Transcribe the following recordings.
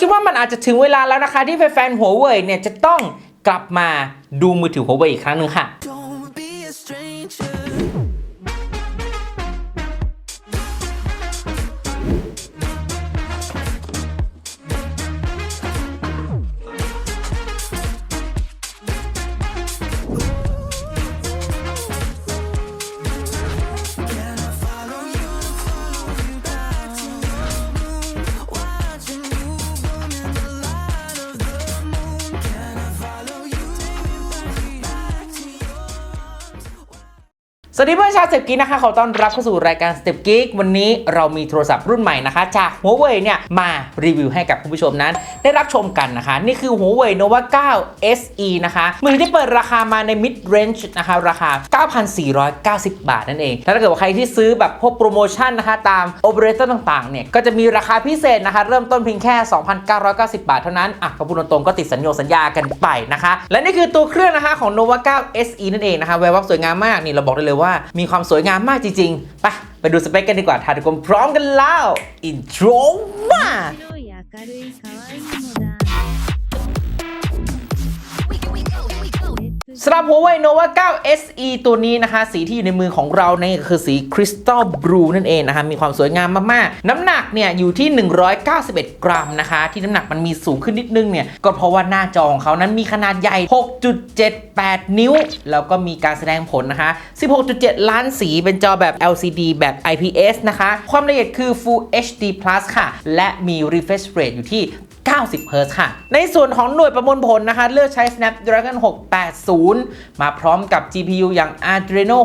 คิดว่ามันอาจจะถึงเวลาแล้วนะคะที่แฟนๆหัวเว่ยเนี่ยจะต้องกลับมาดูมือถือหัวเว่ยอีกครั้งหนึ่งค่ะ สวัสดีเพื่อนชาวเซ p กิกนะคะ ขอต้อนรับเข้าสู่รายการ Step Geek วันนี้เรามีโทรศัพท์รุ่นใหม่นะคะ จาก Huawei เนี่ยมารีวิวให้กับคุณผู้ชมนั้น ได้รับชมกันนะคะ นี่คือ Huawei Nova 9 SE นะคะมือที่เปิดราคามาใน mid range นะคะ ราคา 9,490 บาทนั่นเอง แล้วถ้าเกิดว่าใครที่ซื้อแบบพวกโปรโมชั่นนะคะ ตาม operator ต่างๆเนี่ยก็จะมีราคาพิเศษนะคะ เริ่มต้นเพียงแค่ 2,990 บาทเท่านั้นอะก็พูดตรงๆก็ติดสัญญาสัญญากันไปนะคะ และนี่คือตัวเครื่องนะคะของ Nova 9 SE นั่นเองนะคะแวววับสวยงามมากนี่เราบอกได้เลยว่ามีความสวยงามมากจริงๆ ไปไปดูสเปคกันดีกว่าทาทุกคนพร้อมกันแล้ว อินโทรมา สำหรับ Huawei Nova 9 SE ตัวนี้นะคะ สีที่อยู่ในมือของเราเนี่ยคือสีคริสตัลบลูนั่นเองนะคะ มีความสวยงามมากๆ น้ำหนักเนี่ยอยู่ที่ 191 กรัมนะคะ ที่น้ำหนักมันมีสูงขึ้นนิดนึงเนี่ย ก็เพราะว่าหน้าจอของเขานั้นมีขนาดใหญ่ 6.78 นิ้ว แล้วก็มีการแสดงผลนะคะ 16.7 ล้านสีเป็นจอแบบ LCD แบบ IPS นะคะ ความละเอียดคือ Full HD Plus ค่ะ และมี refresh rate อยู่ที่ 90 Hz ค่ะ ในส่วนของหน่วยประมวลผลนะคะ เลือกใช้ Snapdragon 680 มาพร้อมกับ GPU อย่าง Adreno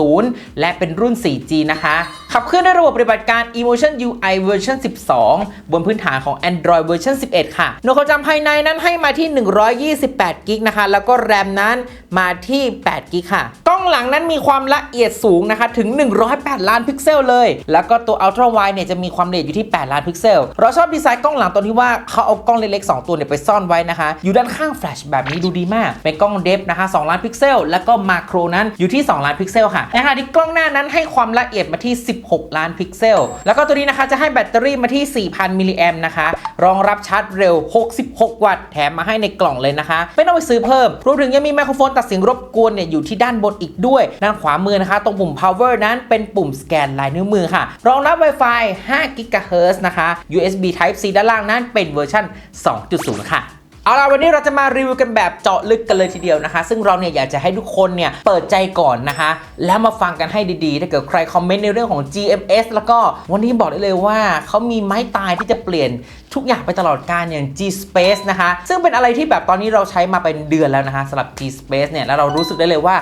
610 และเป็นรุ่น 4G นะคะ ขับเคลื่อนด้วยระบบปฏิบัติการ Emotion UI เวอร์ชัน12 บนพื้นฐานของ Android เวอร์ชัน11 ค่ะ หน่วยความจำภายในนั้นให้มาที่ 128กิกนะคะ แล้วก็แรมนั้นมาที่8กิกค่ะก ล้องหลังนั้นมีความละเอียดสูงนะคะถึง 108 ล้านพิกเซลเลย แล้วก็ตัว Ultra Wide เนี่ยจะมีความละเอียดอยู่ที่ 8 ล้านพิกเซล เราชอบดีไซน์กล้องหลังตรงที่ว่าเขาเอากล้องเล็กๆ 2 ตัวเนี่ยไปซ่อนไว้นะคะ อยู่ด้านข้างแฟลชแบบนี้ดูดีมาก เป็นกล้องเดฟนะคะ 2 ล้านพิกเซล แล้วก็มาโครนั้นอยู่ที่ 2 ล้านพิกเซลค่ะในขณะที่กล้องหน้านั้นให้ความละเอียดมาที่ 16 ล้านพิกเซล แล้วก็ตัวนี้นะคะจะให้แบตเตอรี่มาที่ 4,000 มิลลิแอมนะคะ รองรับชาร์จเร็ว 66 วัตต์ แถมมาให้ในกล่องเลยนะคะ ไม่ต้องไปซื้อเพิ่ม รวมถึงยังมีไมโครโฟนตัดเสียงรบกวนเนี่ยอยู่ที่ด้านบนอีกด้วย ด้านขวามือนะคะ ตรงปุ่ม power นั้นเป็นปุ่มสแกนลายนิ้วมือค่ะ รองรับ Wi-Fi 5 GHz นะคะ USB Type C ด้านล่างนั้นเป็นเวอร์ชัน2.0 ค่ะเอาล่ะวันนี้เราจะมารีวิวกันแบบเจาะลึกกันเลยทีเดียวนะคะ ซึ่งเราเนี่ยอยากจะให้ทุกคนเนี่ยเปิดใจก่อนนะคะ แล้วมาฟังกันให้ดีๆ ถ้าเกิดใครคอมเมนต์ในเรื่องของ GMS แล้วก็วันนี้บอกได้เลยว่าเขามีไม้ตายที่จะเปลี่ยนทุกอย่างไปตลอดการอย่าง G Space นะคะ ซึ่งเป็นอะไรที่แบบตอนนี้เราใช้มาเป็นเดือนแล้วนะคะสำหรับ G Space เนี่ยแล้วเรารู้สึกได้เลยว่า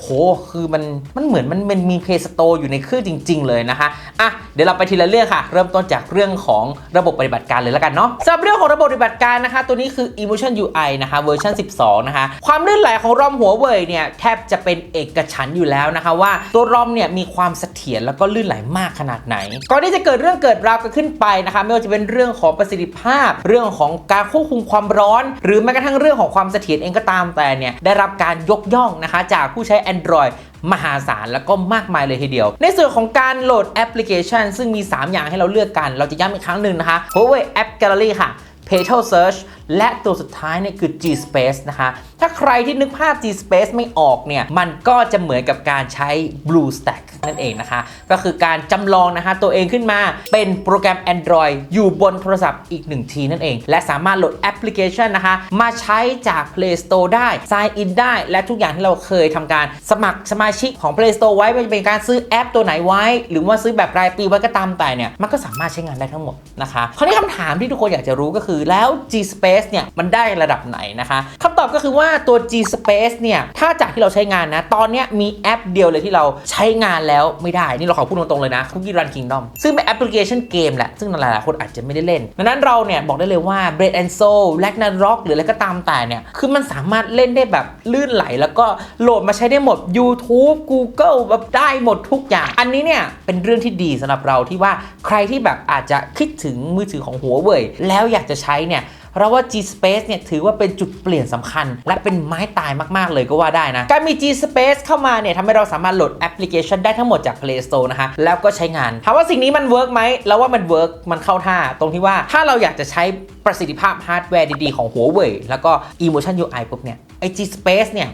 โหคือมันมันเหมือนมันมันมี Play Store อยู่ในเครื่องจริง ๆ เลยนะคะอะเดี๋ยวเราไปทีละเรื่องค่ะ เริ่มต้นจากเรื่องของระบบปฏิบัติการเลยแล้วกันเนาะสำหรับเรื่องของระบบปฏิบัติการนะคะ ตัวนี้คือ Emotion UI นะคะเวอร์ชัน12 นะคะ ความลื่นไหลของรอมหัวเว่ยเนี่ยแทบจะเป็นเอกฉันท์อยู่แล้วนะคะว่าตัวรอมเนี่ยมีความเสถียรแล้วก็ลื่นไหลมากขนาดไหน ก่อนที่จะเกิดเรื่องเกิดราวกันขึ้นไปนะคะไม่ว่าจะเป็นเรื่องของประสิทธิภาพ เรื่องของการควบคุมความร้อน หรือแม้กระทั่งเรื่องของความเสถียรเองก็ตามแต่เนี่ยได้รับการยกย่องนะคะจากผู้ใช้ Android มหาศาลแล้วก็มากมายเลยทีเดียว ในส่วนของการโหลดแอปพลิเคชัน ซึ่งมี 3 อย่างให้เราเลือกกัน เราจะย้ำอีกครั้งหนึ่งนะคะ Huawei App Gallery ค่ะ p a t a l Search และตัวสุดท้ายเนี่ยคือ G Space นะคะ ถ้าใครที่นึกภาพ G Space ไม่ออกเนี่ย มันก็จะเหมือนกับการใช้ Blue Stack นั่นเองนะคะ ก็คือการจำลองนะคะตัวเองขึ้นมาเป็นโปรแกรม Android อยู่บนโทรศัพท์อีก1ทีนั่นเอง และสามารถโหลดแอปพลิเคชันนะคะ มาใช้จาก Play Store ได้ Sign in ได้ และทุกอย่างที่เราเคยทำการสมัครสมาชิกของ Play Store ไว้ไม่ว่าจะเป็นการซื้อแอปตัวไหนไว้ หรือว่าซื้อแบบรายปีไว้ก็ตามแต่เนี่ยมันก็สามารถใช้งานได้ทั้งหมดนะคะคราวนี้คำถามที่ทุกคนอยากจะรู้ก็คือแล้ว G Space เนี่ยมันได้ระดับไหนนะคะคำตอบก็คือว่าตัว G Space เนี่ยถ้าจากที่เราใช้งานนะ ตอนนี้มีแอปเดียวเลยที่เราใช้งานแล้วไม่ได้ นี่เราขอพูดตรงๆเลยนะ Cookie Run Kingdom ซึ่งเป็นแอปพลิเคชันเกมแหละ ซึ่งหลายๆคนอาจจะไม่ได้เล่น ดังนั้นเราเนี่ยบอกได้เลยว่า Bread and Soul Ragnarok หรืออะไรก็ตามแต่เนี่ยคือมันสามารถเล่นได้แบบลื่นไหล แล้วก็โหลดมาใช้ได้หมด YouTube Google แบบได้หมดทุกอย่าง อันนี้เนี่ยเป็นเรื่องที่ดีสำหรับเราที่ว่าใครที่แบบอาจจะคิดถึงมือถือของหัวเว่ยแล้วอยากจะใช้เนี่ย เพราะว่า G Space เนี่ยถือว่าเป็นจุดเปลี่ยนสำคัญ และเป็นไม้ตายมากๆเลยก็ว่าได้นะ การมี G Space เข้ามาเนี่ยทำให้เราสามารถโหลดแอปพลิเคชันได้ทั้งหมดจาก Play Store นะคะ แล้วก็ใช้งานถามว่าสิ่งนี้มันเวิร์กไหมแล้วว่ามันเวิร์กมันเข้าท่า ตรงที่ว่าถ้าเราอยากจะใช้ประสิทธิภาพฮาร์ดแวร์ดีๆของ Huawei แล้วก็ Emotion UI ปุ๊บเนี่ยไอ G Space เนี่ย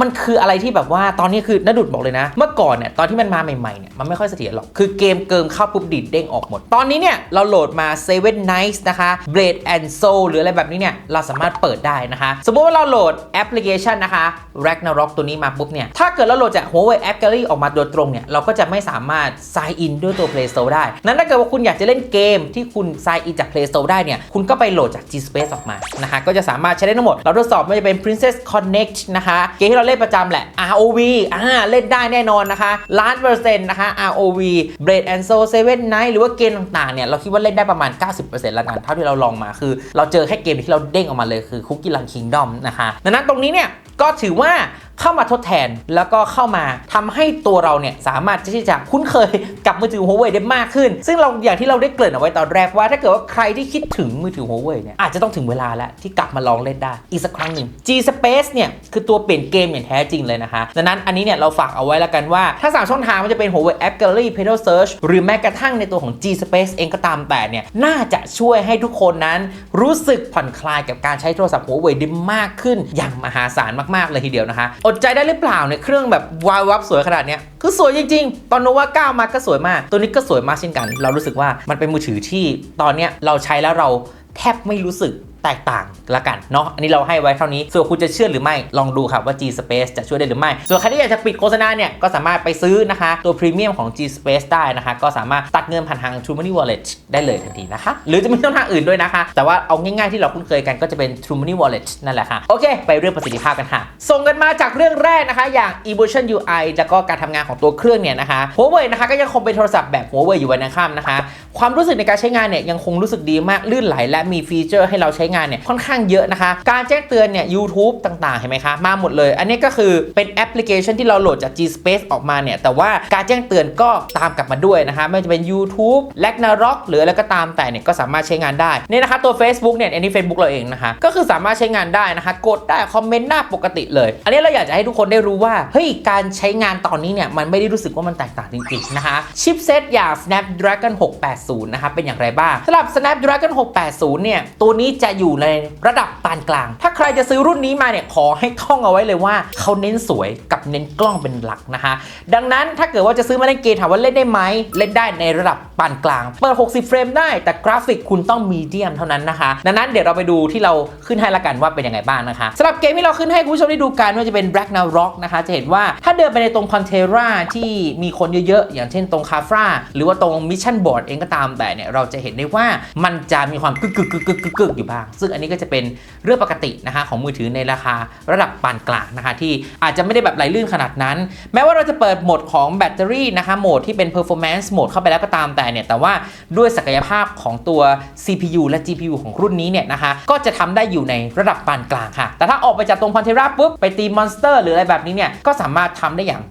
มันคืออะไรที่แบบว่าตอนนี้คือนดุดบอกเลยนะ เมื่อก่อนเนี่ยตอนที่มันมาใหม่ๆเนี่ยมันไม่ค่อยเสถียรหรอก คือเกมเกิมเข้าปุ๊บดิดเด้งออกหมด ตอนนี้เนี่ยเราโหลดมา Seven Nights นะคะ Blade and Soul หรืออะไรแบบนี้เนี่ยเราสามารถเปิดได้นะคะ สมมุติว่าเราโหลดแอปพลิเคชันนะคะ Ragnarok ตัวนี้มาปุ๊บเนี่ยถ้าเกิดเราโหลดจาก Huawei App Gallery ออกมาโดยตรงเนี่ยเราก็จะไม่สามารถ sign in ด้วยตัว Play Store ได้ นั้นถ้าเกิดว่าคุณอยากจะเล่นเกมที่คุณ sign in จาก Play Store ได้เนี่ยคุณก็ไปโหลดจาก G Space ออกมานะคะก็จะสามารถใช้ได้ทั้งหมด เราทดสอบไม่ว่าจะเป็น Princess Connect นะคะเกมที่เราเล่นประจำแหละ ROV อ่าเล่นได้แน่นอนนะคะล้านเปอร์เซ็นต์นะคะ ROV Blade and Soul Seven Night หรือว่าเกมต่างๆเนี่ยเราคิดว่าเล่นได้ประมาณ 90%ละกันเท่าที่เราลองมาคือ เราเจอแค่เกมที่เราเด้งออกมาเลยคือ Cookie Run Kingdom นะคะดังนั้นตรงนี้เนี่ยก็ถือว่า เข้ามาทดแทนแล้วก็เข้ามาทำให้ตัวเราเนี่ยสามารถที่จะคุ้นเคยกับมือถือ Huawei ได้มากขึ้น ซึ่งเราอย่างที่เราได้เกริ่นเอาไว้ตอนแรกว่า ถ้าเกิดว่าใครที่คิดถึงมือถือ Huawei เนี่ยอาจจะต้องถึงเวลาแล้วที่กลับมาลองเล่นได้อีกสักครั้งหนึ่ง G Space เนี่ยคือตัวเปลี่ยนเกมอย่างแท้จริงเลยนะคะดังนั้นอันนี้เนี่ยเราฝากเอาไว้แล้วกันว่าถ้าสามช่องทางมันจะเป็น Huawei App Gallery Pedal Search หรือแม้กระทั่งในตัวของ G Space เองก็ตามแต่เนี่ยน่าจะช่วยให้ทุกคนนั้นรู้สึกผ่อนคลายกับการใช้โทรศัพท์ Huawei ได้มากขึ้น อย่างมหาศาลมากๆเลยทีเดียวนะคะอดใจได้หรือเปล่าเนี่ยเครื่องแบบวายวับสวยขนาดเนี้ยคือสวยจริง ๆ ตอนโนวา9มาก็สวยมาก ตัวนี้ก็สวยมากเช่นกัน เรารู้สึกว่ามันเป็นมือถือที่ตอนเนี้ยเราใช้แล้วเราแทบไม่รู้สึก แตกต่างละกันเนาะอันนี้เราให้ไว้เท่านี้ ส่วนคุณจะเชื่อหรือไม่ลองดูครับว่า G Space จะช่วยได้หรือไม่ ส่วนใครที่อยากจะปิดโฆษณาเนี่ยก็สามารถไปซื้อนะคะตัวพรีเมียมของ G Space ได้นะคะ ก็สามารถตัดเงินผ่านทาง True Money Wallet ได้เลยทันทีนะคะ หรือจะมีช่องทางอื่นด้วยนะคะ แต่ว่าเอาง่ายๆที่เราคุ้นเคยกันก็จะเป็น True Money Wallet นั่นแหละค่ะโอเค ไปเรื่องประสิทธิภาพกันค่ะ ส่งกันมาจากเรื่องแรกนะคะ อย่าง Emotion UI แล้วก็การทำงานของตัวเครื่องเนี่ยนะคะ Huawei นะคะก็ยังคงเป็นโทรศัพท์แบบ Huawei อยู่วันข้ามนะคะ ความรู้สึกในการใช้งานเนี่ยยังคงรู้สึกดีมากลื่นไหลและมีฟีเจอร์ให้เราใช้งานเนี่ยค่อนข้างเยอะนะคะ การแจ้งเตือนเนี่ย YouTube ต่างๆ เห็นไหมคะ มาหมดเลย อันนี้ก็คือเป็นแอปพลิเคชันที่เราโหลดจาก G Space ออกมาเนี่ย แต่ว่าการแจ้งเตือนก็ตามกลับมาด้วยนะคะ ไม่ว่าจะเป็น YouTube l a g n a r o k หรืออะไรก็ตามแต่เนี่ยก็สามารถใช้งานได้เนี่ยนะคะตัว Facebook เนี่ยอันนี้ Facebook เราเองนะคะก็คือสามารถใช้งานได้นะคะ กดได้คอมเมนต์ได้าปกติเลย อันนี้เราอยากจะให้ทุกคนได้รู้ว่าเฮ้ยการใช้งานตอนนี้เนี่ยมันไม่ได้รู้สึกว่ามันแตกต่างจริงๆนะคะชิปเซตอย่าง Snapdragon 680 นะคะเป็นอย่างไรบ้างสำหรับ Snapdragon 680 เนี่ยตัวนี้จะอยู่ในระดับปานกลาง ถ้าใครจะซื้อรุ่นนี้มาเนี่ยขอให้ท่องเอาไว้เลยว่าเขาเน้นสวยกับเน้นกล้องเป็นหลักนะคะดังนั้นถ้าเกิดว่าจะซื้อมาเล่นเกมถามว่าเล่นได้ไหมเล่นได้ในระดับปานกลาง เปิด 60 เฟรมได้ แต่กราฟิกคุณต้องมีเดียมเท่านั้นนะคะ ดังนั้นเดี๋ยวเราไปดูที่เราขึ้นให้ละกันว่าเป็นยังไงบ้างนะคะสำหรับเกมที่เราขึ้นให้คุณผู้ชมได้ดูกันว่าจะเป็น Black Now Rock นะคะจะเห็นว่าถ้าเดินไปในตรง Pantera ที่มีคนเยอะๆ อย่างเช่นตรงคาฟราหรือว่าตรงมิชชั่นบอร์ดเองก็ตามแต่เนี่ยเราจะเห็นได้ว่ามันจะมีความกึกกึกกึกกึกกึกกึกอยู่บ้างซึ่งอันนี้ก็จะเป็นเรื่องปกตินะคะของมือถือในราคาระดับปานกลางนะคะที่อาจจะไม่ได้แบบไหลลื่นขนาดนั้น แม้ว่าเราจะเปิดโหมดของแบตเตอรี่นะคะโหมดที่เป็น performance โหมดเข้าไปแล้วก็ตามแต่เนี่ยแต่ว่าด้วยศักยภาพของตัว CPU และ GPU ของรุ่นนี้เนี่ยนะคะก็จะทำได้อยู่ในระดับปานกลางค่ะ แต่ถ้าออกไปจากตรง Pantera ปุ๊บไปตีมอนสเตอร์หรืออะไรแบบนี้เนี่ยก็สามารถทำได้อย่าง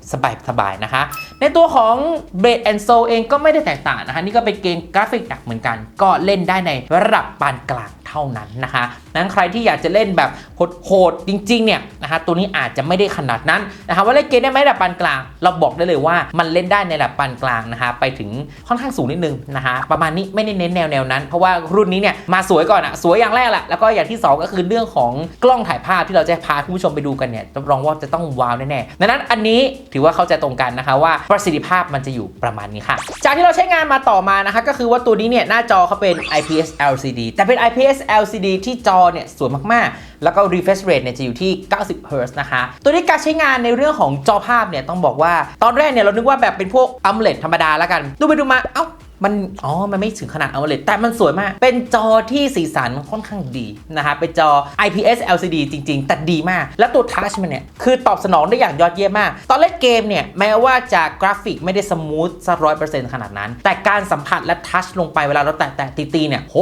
สบายๆนะคะ ในตัวของ Blade and Soul เองก็ไม่ได้แตกต่างนะคะนี่ก็เป็นเกมกราฟิกหนักเหมือนกัน ก็เล่นได้ในระดับปานกลาง เท่านั้นนะคะ นั้นใครที่อยากจะเล่นแบบโหดๆจริงๆเนี่ยนะคะตัวนี้อาจจะไม่ได้ขนาดนั้นนะคะว่าเล่นเกมได้ไหมระดับปานกลาง เราบอกได้เลยว่ามันเล่นได้ในระดับปานกลางนะคะไปถึงค่อนข้างสูงนิดนึงนะคะประมาณนี้ไม่ได้เน้นแนวแนวนั้น เพราะว่ารุ่นนี้เนี่ยมาสวยก่อนอะสวยอย่างแรกแหละแล้วก็อย่างที่สองก็คือเรื่องของกล้องถ่ายภาพที่เราจะพาคุณผู้ชมไปดูกันเนี่ยรับรองว่าจะต้องว้าวแน่ๆดังนั้นอันนี้ถือว่าเข้าใจตรงกันนะคะว่าประสิทธิภาพมันจะอยู่ประมาณนี้ค่ะ จากที่เราใช้งานมาต่อมานะคะก็คือว่าตัวนี้เนี่ยหน้าจอเขาเป็น IPS LCD แต่เป็น IPS LCD ที่จอเนี่ยสวยมากๆ แล้วก็ refresh rate เนี่ยจะอยู่ที่ 90 Hz นะคะ ตัวนี้การใช้งานในเรื่องของจอภาพเนี่ยต้องบอกว่า ตอนแรกเนี่ยเรานึกว่าแบบเป็นพวก AMOLED ธรรมดาแล้วกัน ดูไปดูมา เอ้ามัน อ๋อ มันไม่ถึงขนาด AMOLED แต่มันสวยมาก เป็นจอที่สีสันค่อนข้างดีนะคะ เป็นจอ IPS LCD จริง ๆ แต่ดีมาก แล้วตัวทัชมันเนี่ย คือตอบสนองได้อย่างยอดเยี่ยมมาก ตอนเล่นเกมเนี่ย แม้ว่าจะกราฟิกไม่ได้สมูทสักร้อยเปอร์เซ็นต์ขนาดนั้น แต่การสัมผัสและทัชลงไปเวลาเราแตะๆตีๆเนี่ย โห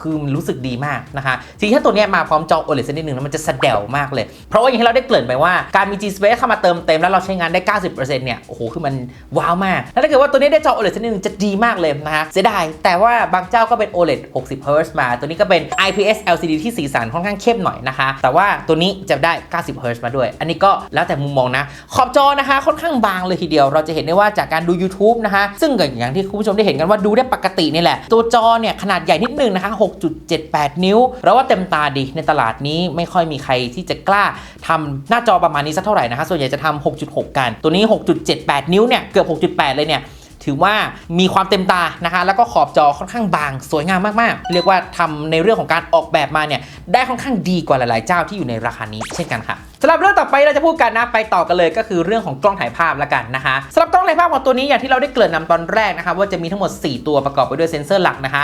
คือมันรู้สึกดีมากนะคะทีนี้ถ้าตัวนี้มาพร้อมจอ OLED สักนิดหนึ่งแล้วมันจะสะเดวมากเลย เพราะว่าอย่างที่เราได้เกริ่นไปว่าการมี G Space เข้ามาเติมเต็มแล้วเราใช้งานได้ 90%เนี่ยโอ้โหคือมันว้าวมาก แล้วถ้าเกิดว่าตัวนี้ได้จอ OLED สักนิดหนึ่งจะดีมากเลยนะคะเสียดายแต่ว่าบางเจ้าก็เป็น OLED 60 Hz มา ตัวนี้ก็เป็น IPS LCD ที่สีสันค่อนข้างเข้มหน่อยนะคะ แต่ว่าตัวนี้จะได้ 90 Hz มาด้วย อันนี้ก็แล้วแต่มุมมองนะ ขอบจอนะคะ ค่อนข้างบางเลยทีเดียว เราจะเห็นได้ว่าจากการดู YouTube นะคะ ซึ่งก็อย่างที่คุณผู้ชมได้เห็นกันว่าดูได้ปกตินี่แหละ ตัวจอเนี่ยขนาดใหญ่นิดนึงนะคะ6.78 นิ้ว เราว่าเต็มตาดีในตลาดนี้ไม่ค่อยมีใครที่จะกล้าทำหน้าจอประมาณนี้สักเท่าไหร่นะคะส่วนใหญ่จะทำ6.6 กัน ตัวนี้ 6.78 นิ้วเนี่ยเกือบ 6.8 เลยเนี่ยถือว่ามีความเต็มตานะคะ แล้วก็ขอบจอค่อนข้างบาง สวยงามมากๆ เรียกว่าทำในเรื่องของการออกแบบมาเนี่ยได้ค่อนข้างดีกว่าหลาย ๆ เจ้าที่อยู่ในราคานี้เช่นกันค่ะ สำหรับเรื่องต่อไปเราจะพูดกันนะไปต่อกันเลยก็คือเรื่องของกล้องถ่ายภาพละกันนะคะสำหรับกล้องถ่ายภาพของตัวนี้อย่างที่เราได้เกริ่นนำตอนแรกนะคะว่าจะมีทั้งหมด 4 ตัวประกอบไปด้วยเซ็นเซอร์หลักนะคะ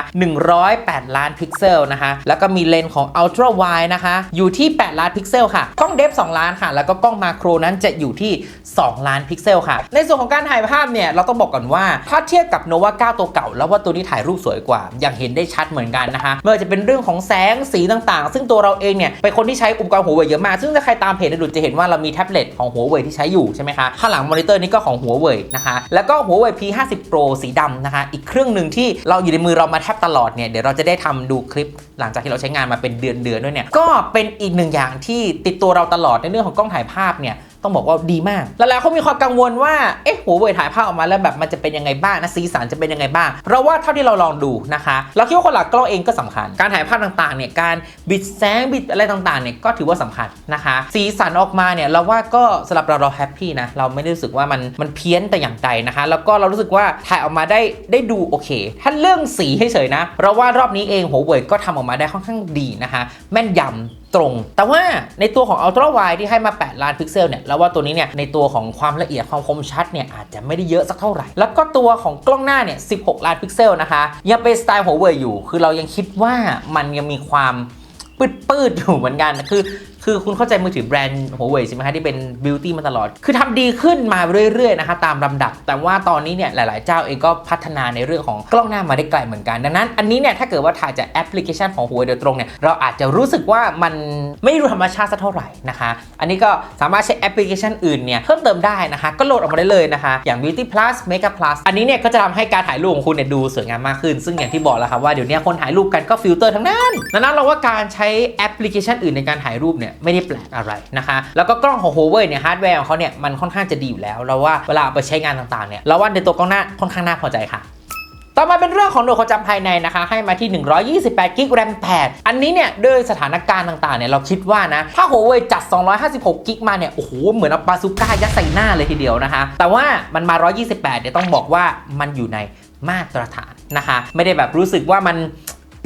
108 ล้านพิกเซลนะคะแล้วก็มีเลนส์ของ Ultra Wide นะคะอยู่ที่ 8 ล้านพิกเซลค่ะกล้องเดฟ2ล้านค่ะ แล้วก็กล้องมาโครนั้นจะอยู่ที่ 2 ล้านพิกเซลค่ะ ในส่วนของการถ่ายภาพเนี่ยเราต้องบอกก่อนว่าถ้าเทียบกับ Nova 9 ตัวเก่า แล้วว่าตัวนี้ถ่ายรูปสวยกว่า อย่างเห็นได้ชัดเหมือนกันนะคะไม่ว่าจะเป็นเรื่องของแสงสีต่างๆ ซึ่งตัวเราเองเนี่ยเป็นคนที่ใช้อุปกรณ์หัวเว่ยเยอะมากซึ่งถ้าใครตามเพจจดุจจะเห็นว่าเรามีแท็บเล็ตของหัวเว่ยที่ใช้อยู่ใช่ไหมคะข้างหลังมอนิเตอร์นี่ก็ของหัวเว่ยนะคะแล้วก็หัวเว่ย P50 Pro สีดำนะคะ อีกเครื่องหนึ่งที่เราอยู่ในมือเรามาแทบตลอดเนี่ยเดี๋ยวเราจะได้ทำดูคลิปหลังจากที่เราใช้งานมาเป็นเดือนๆด้วยเนี่ยก็เป็นอีกหนึ่งอย่างที่ติดตัวเราตลอดในเรื่องของกล้องถ่ายภาพเนี่ย ต้องบอกว่าดีมาก แล้วแล้วเขามีความกังวลว่า เอ๊ะหัวเว่ยถ่ายภาพออกมาแล้วแบบมันจะเป็นยังไงบ้างนะสีสันจะเป็นยังไงบ้าง เราว่าเท่าที่เราลองดูนะคะ เราคิดว่าคนหลักกล้องเองก็สำคัญ การถ่ายภาพต่างๆเนี่ยการบิดแสงบิดอะไรต่างๆเนี่ยก็ถือว่าสำคัญนะคะ สีสันออกมาเนี่ยเราว่าก็สำหรับเราเราแฮปปี้นะเราไม่ได้รู้สึกว่ามันมันเพี้ยนแต่อย่างใดนะคะ แล้วก็เรารู้สึกว่าถ่ายออกมาได้ได้ดูโอเค ถ้าเรื่องสีเฉยๆนะ เราว่ารอบนี้เองหัวเว่ยก็ทำออกมาได้ค่อนข้างดีนะคะ แม่นยำตรง แต่ว่าในตัวของ Ultra Wide ที่ให้มา 8 ล้านพิกเซลเนี่ยแล้วว่าตัวนี้เนี่ยในตัวของความละเอียดความคมชัดเนี่ยอาจจะไม่ได้เยอะสักเท่าไหร่ แล้วก็ตัวของกล้องหน้าเนี่ย 16 ล้านพิกเซลนะคะ ยังเป็นสไตล์หัวเว่ยอยู่ คือเรายังคิดว่ามันยังมีความปืดๆอยู่เหมือนกัน คือ คือคุณเข้าใจมือถือแบรนด์หัวเว่ยใช่ไหมคะที่เป็นบิวตี้มาตลอด คือทำดีขึ้นมาเรื่อยๆนะคะตามลำดับ แต่ว่าตอนนี้เนี่ยหลาย ๆ เจ้าเองก็พัฒนาในเรื่องของกล้องหน้ามาได้ไกลเหมือนกัน ดังนั้นอันนี้เนี่ยถ้าเกิดว่าถ่ายจากแอปพลิเคชันของหัวเว่ยโดยตรงเนี่ยเราอาจจะรู้สึกว่ามันไม่ดูธรรมชาติสักเท่าไหร่นะคะอันนี้ก็สามารถใช้แอปพลิเคชันอื่นเนี่ยเพิ่มเติมได้นะคะก็โหลดออกมาได้เลยนะคะอย่าง Beauty Plus Makeup Plus อันนี้เนี่ยก็จะทำให้การถ่ายรูปของคุณเนี่ยดูสวยงามมากขึ้น ซึ่งอย่างที่บอกแล้วครับว่าเดี๋ยวนี้คนถ่ายรูปกันก็ฟิลเตอร์ทั้งนั้นดังนั้นเราว่าการใช้แอปพลิเคชันอื่นในการถ่ายรูปเนี่ยไม่ได้แปลกอะไรนะคะแล้วก็กล้องของ Huawei เนี่ยฮาร์ดแวร์ของเขาเนี่ยมันค่อนข้างจะดีอยู่แล้วเราว่าเวลาเอาไปใช้งานต่างๆเนี่ยเราว่าในตัวกล้องหน้าค่อนข้างน่าพอใจค่ะต่อมาเป็นเรื่องของหน่วยความจำภายในนะคะ ให้มาที่ 128กิกแรม8อันนี้เนี่ยด้วยสถานการณ์ต่างๆเนี่ยเราคิดว่านะ ถ้า Huawei จัด 256กิกมาเนี่ย โอ้โห เหมือนเอาปาซูก้ายัดใส่หน้าเลยทีเดียวนะคะ แต่ว่ามันมา 128 เนี่ยต้องบอกว่ามันอยู่ในมาตรฐานนะคะ ไม่ได้แบบรู้สึกว่ามัน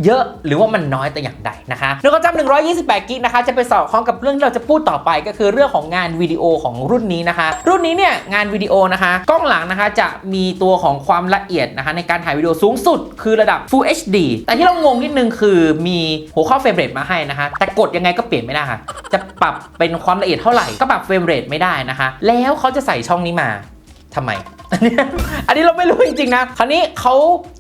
เยอะหรือว่ามันน้อยแต่อย่างใดนะคะหน่วยความจำ128กิกนะคะจะไปสอดคล้องกับเรื่องที่เราจะพูดต่อไปก็คือเรื่องของงานวิดีโอของรุ่นนี้นะคะ รุ่นนี้เนี่ยงานวิดีโอนะคะกล้องหลังนะคะจะมีตัวของความละเอียดนะคะในการถ่ายวิดีโอสูงสุด คือระดับ Full HD แต่ที่เรางงนิดนึงคือมีหัวข้อเฟรมเรทมาให้นะคะ แต่กดยังไงก็เปลี่ยนไม่ได้ค่ะจะปรับเป็นความละเอียดเท่าไหร่ก็ปรับเฟรมเรทไม่ได้นะคะ แล้วเขาจะใส่ช่องนี้มาทำไม อันนี้อันนี้เราไม่รู้จริงๆนะ คราวนี้เขา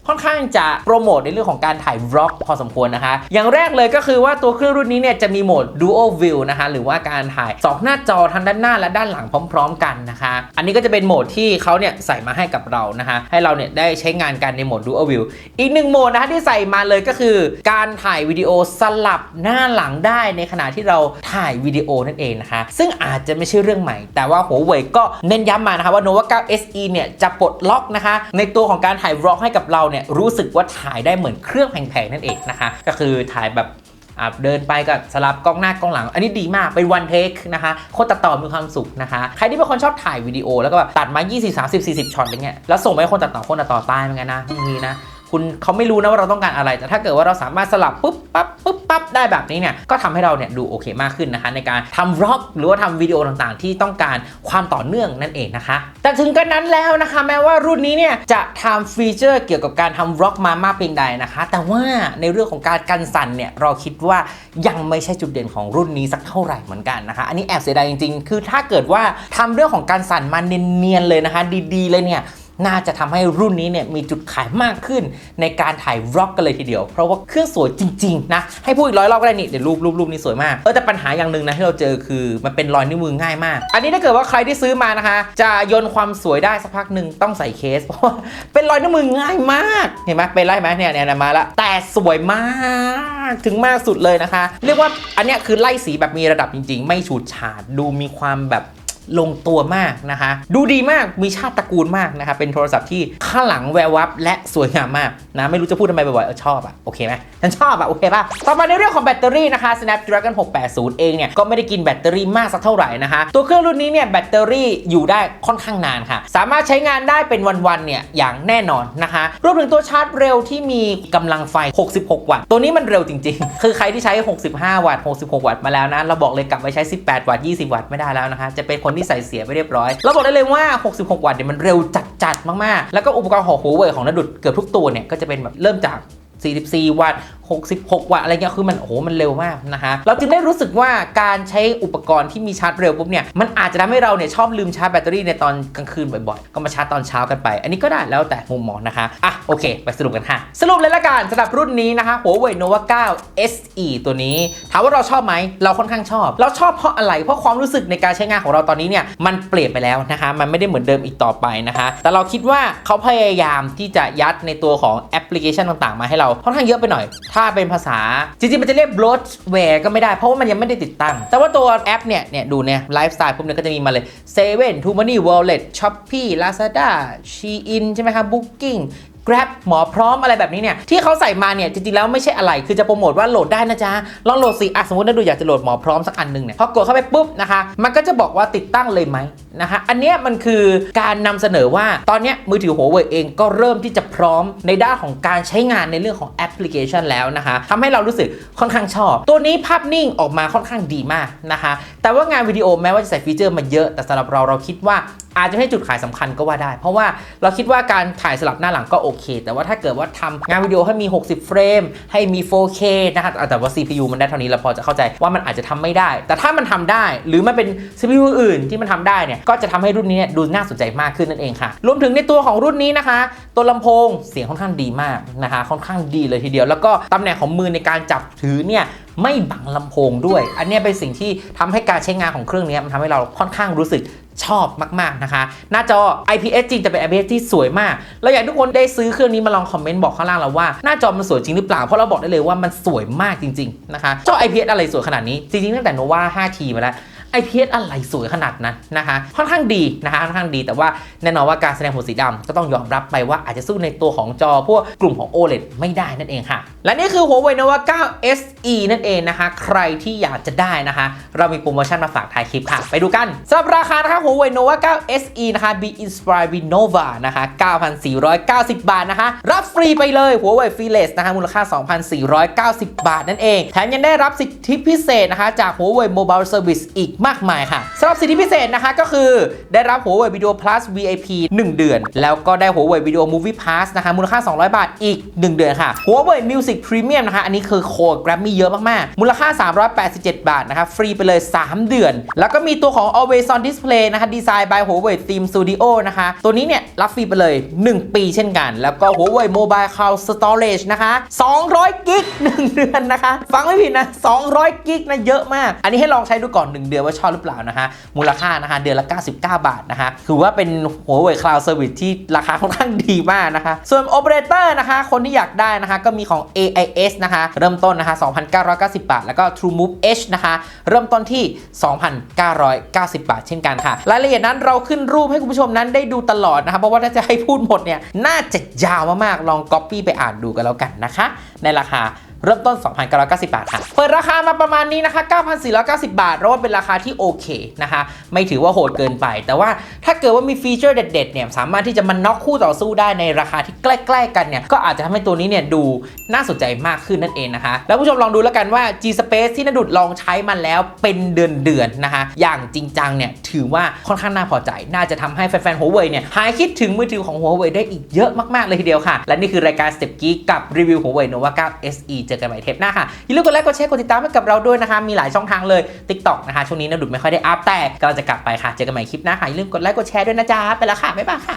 ค่อนข้างจะโปรโมทในเรื่องของการถ่ายบล็อกพอสมควรนะคะ อย่างแรกเลยก็คือว่าตัวเครื่องรุ่นนี้เนี่ยจะมีโหมด Dual View นะคะ หรือว่าการถ่ายสองหน้าจอทั้งด้านหน้าและด้านหลังพร้อม ๆ กันนะคะ อันนี้ก็จะเป็นโหมดที่เขาเนี่ยใส่มาให้กับเรานะคะ ให้เราเนี่ยได้ใช้งานกันในโหมด Dual View อีกหนึ่งโหมดนะคะที่ใส่มาเลยก็คือ การถ่ายวิดีโอสลับหน้าหลังได้ในขณะที่เราถ่ายวิดีโอนั่นเองนะคะ ซึ่งอาจจะไม่ใช่เรื่องใหม่ แต่ว่าหัวเว่ยก็เน้นย้ำมานะคะว่า Nova 9 SE เนี่ยจะปลดล็อกนะคะในตัวของการถ่ายบล็อกให้กับเราเนี่ยรู้สึกว่าถ่ายได้เหมือนเครื่องแพงๆนั่นเองนะคะ ก็คือถ่ายแบบเดินไปก็สลับกล้องหน้ากล้องหลัง อันนี้ดีมากเป็น one take นะคะโคตรตัดต่อมีความสุขนะคะ ใครที่เป็นคนชอบถ่ายวิดีโอแล้วก็แบบตัดมา 20 30 40ช็อตอะไรเงี้ยแล้วส่งไปให้คนตัดต่อคนตัดต่อตายเหมือนกันนะพวกนี้นะ คุณเขาไม่รู้นะว่าเราต้องการอะไร แต่ถ้าเกิดว่าเราสามารถสลับปุ๊บปั๊บปุ๊บปั๊บได้แบบนี้เนี่ยก็ทำให้เราเนี่ยดูโอเคมากขึ้นนะคะในการทำ vlog หรือว่าทำวิดีโอต่างๆ ที่ต้องการความต่อเนื่องนั่นเองนะคะ แต่ถึงกันนั้นแล้วนะคะ แม้ว่ารุ่นนี้เนี่ยจะทำฟีเจอร์เกี่ยวกับการทำ vlog มามากเพียงใดนะคะ แต่ว่าในเรื่องของการกันสั่นเนี่ยเราคิดว่ายังไม่ใช่จุดเด่นของรุ่นนี้สักเท่าไหร่เหมือนกันนะคะ อันนี้แอบเสียดายจริงๆ คือถ้าเกิดว่าทำเรื่องของการสั่นมาเนียนๆเลยนะคะ ดีๆเลยเนี่ย น่าจะทำให้รุ่นนี้เนี่ยมีจุดขายมากขึ้นในการถ่ายวล็อกกันเลยทีเดียว เพราะว่าเครื่องสวยจริงๆนะให้พูดอีกร้อยรอบก็ได้นี่เดี๋ยวรูปรูปรูปนี้สวยมากเออแต่ปัญหาอย่างหนึ่งนะที่เราเจอคือมันเป็นรอยนิ้วมือง่ายมาก อันนี้ถ้าเกิดว่าใครที่ซื้อมานะคะ จะโยนความสวยได้สักพักหนึ่งต้องใส่เคสเพราะเป็นรอยนิ้วมือง่ายมากเห็นไหมเป็นไรไหมเนี่ยเนี่ยมาละแต่สวยมากถึงมากสุดเลยนะคะ เรียกว่าอันนี้คือไล่สีแบบมีระดับจริง ๆ ไม่ฉูดฉาดดูมีความแบบ ลงตัวมากนะคะ ดูดีมากมีชาติตระกูลมากนะคะเป็นโทรศัพท์ที่ข้างหลังแวววับและสวยงามมากนะไม่รู้จะพูดทำไมบ่อยๆเออชอบอะโอเคไหมฉันชอบอะโอเคป่ะต่อมาในเรื่องของแบตเตอรี่นะคะ Snapdragon 680 เองเนี่ยก็ไม่ได้กินแบตเตอรี่มากสักเท่าไหร่นะคะตัวเครื่องรุ่นนี้เนี่ยแบตเตอรี่อยู่ได้ค่อนข้างนานค่ะ สามารถใช้งานได้เป็นวันๆเนี่ยอย่างแน่นอนนะคะรวมถึงตัวชาร์จเร็วที่มีกำลังไฟ 66 วัตต์ตัวนี้มันเร็วจริง ๆ คือใครที่ใช้ 65 วัตต์ 66 วัตต์มาแล้วนะเราบอกเลยกลับไปใช้ 18 วัตต์ 20 วัตต์ไม่ได้แล้วนะคะจะเป็นคนที่ใส่เสียไปเรียบร้อย เราบอกได้เลยว่า 66 วัตต์เนี่ยมันเร็วจัดๆ มากๆ แล้วก็อุปกรณ์ของ Huawei ของนดุดเกือบทุกตัวเนี่ยก็จะเป็นแบบเริ่มจาก 44 วัตต์ 66 วัตต์อะไรเงี้ยคือมันโอ้โหมันเร็วมากนะคะเราจึงได้รู้สึกว่าการใช้อุปกรณ์ที่มีชาร์จเร็วปุ๊บเนี่ยมันอาจจะทำให้เราเนี่ยชอบลืมชาร์จแบตเตอรี่ในตอนกลางคืนบ่อยๆ ก็มาชาร์จตอนเช้ากันไป อันนี้ก็ได้แล้วแต่มุมมองนะคะอะโอเค ไปสรุปกันค่ะ สรุปเลยละกันสำหรับรุ่นนี้นะคะ Huawei Nova 9 SE ตัวนี้ ถามว่าเราชอบไหมเราค่อนข้างชอบ เราชอบเพราะอะไรเพราะความรู้สึกในการใช้งานของเราตอนนี้เนี่ยมันเปลี่ยนไปแล้วนะคะมันไม่ได้เหมือนเดิมอีกต่อไปนะคะ แต่เราคิดว่าเขาพยายามที่จะยัดในตัวของแอปพลิเคชันต่างๆ มาให้เราค่อนข้างเยอะไปหน่อยถ้าาเป็นภาษา จริงๆ มันจะเรียก bloatware ก็ไม่ได้เพราะว่ามันยังไม่ได้ติดตั้ง แต่ว่าตัวแอปเนี่ยเนี่ยดูเนี่ยไลฟ์สไตล์พวกนี้ก็จะมีมาเลย7 t o Money Wallet Shopee Lazada Shein ใช่ไหมครับ Booking Grab หมอพร้อมอะไรแบบนี้เนี่ยที่เขาใส่มาเนี่ยจริงๆแล้วไม่ใช่อะไร คือจะโปรโมทว่าโหลดได้นะจ๊ะลองโหลดสิอะสมมตินะดูอยากจะโหลดหมอพร้อมสักอันหนึ่งเนี่ยพอกดเข้าไปปุ๊บนะคะมันก็จะบอกว่าติดตั้งเลยไหมนะคะอันเนี้ยมันคือการนำเสนอว่าตอนเนี้ยมือถือ Huawei เองก็เริ่มที่จะพร้อมในด้านของการใช้งานในเรื่องของแอปพลิเคชันแล้วนะคะทำให้เรารู้สึกค่อนข้างชอบ ตัวนี้ภาพนิ่งออกมาค่อนข้างดีมากนะคะแต่ว่างานวิดีโอแม้ว่าจะใส่ฟีเจอร์มาเยอะ แต่สำหรับเราเราคิดว่าอาจจะไม่ใช่จุดขายสำคัญก็ว่าได้ เพราะว่าเราคิดว่าการถ่ายสลับหน้าหลังก็โอเค แต่ว่าถ้าเกิดว่าทำงานวิดีโอให้มี 60 เฟรม ให้มี 4K นะครับแต่ว่า CPU มันได้เท่านี้เราพอจะเข้าใจว่ามันอาจจะทำไม่ได้ แต่ถ้ามันทำได้ หรือมันเป็น CPU อื่นที่มันทำได้เนี่ยก็จะทำให้รุ่นนี้เนี่ยดูน่าสนใจมากขึ้นนั่นเองค่ะรวมถึงในตัวของรุ่นนี้นะคะ ตัวลำโพงเสียงค่อนข้างดีมากนะคะค่อนข้างดีเลยทีเดียว แล้วก็ตำแหน่งของมือในการจับถือเนี่ย ไม่บังลำโพงด้วย อันนี้เป็นสิ่งที่ทำให้การใช้งานของเครื่องนี้มันทำให้เราค่อนข้างรู้สึกชอบมากๆนะคะ หน้าจอ IPS จริงแต่เป็น IPS ที่สวยมาก เราอยากทุกคนได้ซื้อเครื่องนี้มาลองคอมเมนต์บอกข้างล่างเราว่า หน้าจอมันสวยจริงหรือเปล่า เพราะเราบอกได้เลยว่ามันสวยมากจริง ๆ นะคะ จอ IPS อะไรสวยขนาดนี้ จริงๆตั้งแต่ Nova 5T มาแล้ว IPS อะไรสวยขนาดนั้นนะคะค่อนข้างดีนะคะค่อนข้างดีแต่ว่าแน่นอนว่าการแสดงผลสีดำก็ต้องยอมรับไปว่าอาจจะสู้ในตัวของจอพวกกลุ่มของ OLED ไม่ได้นั่นเองค่ะ และนี่คือ Huawei Nova 9 SE นั่นเองนะคะ ใครที่อยากจะได้นะคะ เรามีโปรโมชั่นมาฝากท้ายคลิปค่ะ ไปดูกันสำหรับราคานะคะ Huawei Nova 9 SE นะคะ Be Inspired with Nova นะคะ 9,490 บาทนะคะ รับฟรีไปเลย Huawei Fearless นะคะ มูลค่า 2,490 บาทนั่นเอง แถมยังได้รับสิทธิพิเศษนะคะจาก Huawei Mobile Service อีกมากมายค่ะสำหรับสิทธิพิเศษนะคะก็คือได้รับ Huawei Video Plus VIP 1 เดือน แล้วก็ได้ Huawei Video Movie Pass นะคะมูลค่า 200 บาทอีก 1 เดือนค่ะ Huawei Music Premium นะคะอันนี้คือโค้ด Grammy เยอะมากๆ มูลค่า 387 บาทนะคะฟรีไปเลย 3 เดือน แล้วก็มีตัวของ Always On Display นะคะดีไซน์ by Huawei Theme Studio นะคะตัวนี้เนี่ยรับฟรีไปเลย 1 ปีเช่นกัน แล้วก็ Huawei Mobile Cloud Storage นะคะ200กิก1เดือนนะคะ ฟังไม่ผิดนะ200กิกนะเยอะมาก อันนี้ให้ลองใช้ดูก่อน 1 เดือนว่าชอบหรือเปล่านะคะมูลค่านะคะเดือนละ 99 บาทนะคะถือว่าเป็น Huawei Cloud Service ที่ราคาค่อนข้างดีมากนะคะส่วน Operator นะคะคนที่อยากได้นะคะก็มีของ AIS นะคะเริ่มต้นนะคะ2,990 บาท แล้วก็ TrueMove H นะคะเริ่มต้นที่ 2,990 บาท เช่นกันค่ะ รายละเอียดนั้นเราขึ้นรูปให้คุณผู้ชมนั้นได้ดูตลอดนะคะเพราะว่าถ้าจะให้พูดหมดเนี่ยน่าจะยาวมากๆลอง Copy ไปอ่านดูกันแล้วกันนะคะ ในราคา เริ่มต้น 2,990 บาทค่ะ เปิดราคามาประมาณนี้นะคะ 9,490 บาทเราว่าเป็นราคาที่โอเคนะคะ ไม่ถือว่าโหดเกินไป แต่ว่าถ้าเกิดว่ามีฟีเจอร์เด็ดๆ เนี่ย สามารถที่จะมันน็อกคู่ต่อสู้ได้ในราคาที่ใกล้ๆ กันเนี่ย ก็อาจจะทำให้ตัวนี้เนี่ยดูน่าสนใจมากขึ้นนั่นเองนะคะ แล้วผู้ชมลองดูแล้วกันว่า G Space ที่นดุดลองใช้มันแล้วเป็นเดือนๆ นะคะ อย่างจริงจังเนี่ย ถือว่าค่อนข้างน่าพอใจ น่าจะทำให้แฟนๆ Huawei เนี่ย หายคิดถึงมือถือของ Huawei ได้อีกเยอะมากๆ เลยทีเดียวค่ะ และนี่คือรายการ Step Geek กับรีวิว Huawei Nova 9 SE เจอกันใหม่เทปหน้าค่ะอย่าลืมกดไลค์กดแชร์กดติดตามให้กับเราด้วยนะคะ มีหลายช่องทางเลย TikTok นะคะช่วงนี้นดุดไม่ค่อยได้อัพแต่กำลังจะกลับไปค่ะเจอกันใหม่คลิปหน้าค่ะอย่าลืมกดไลค์กดแชร์ด้วยนะจ๊ะไปแล้วค่ะบ๊ายบายค่ะ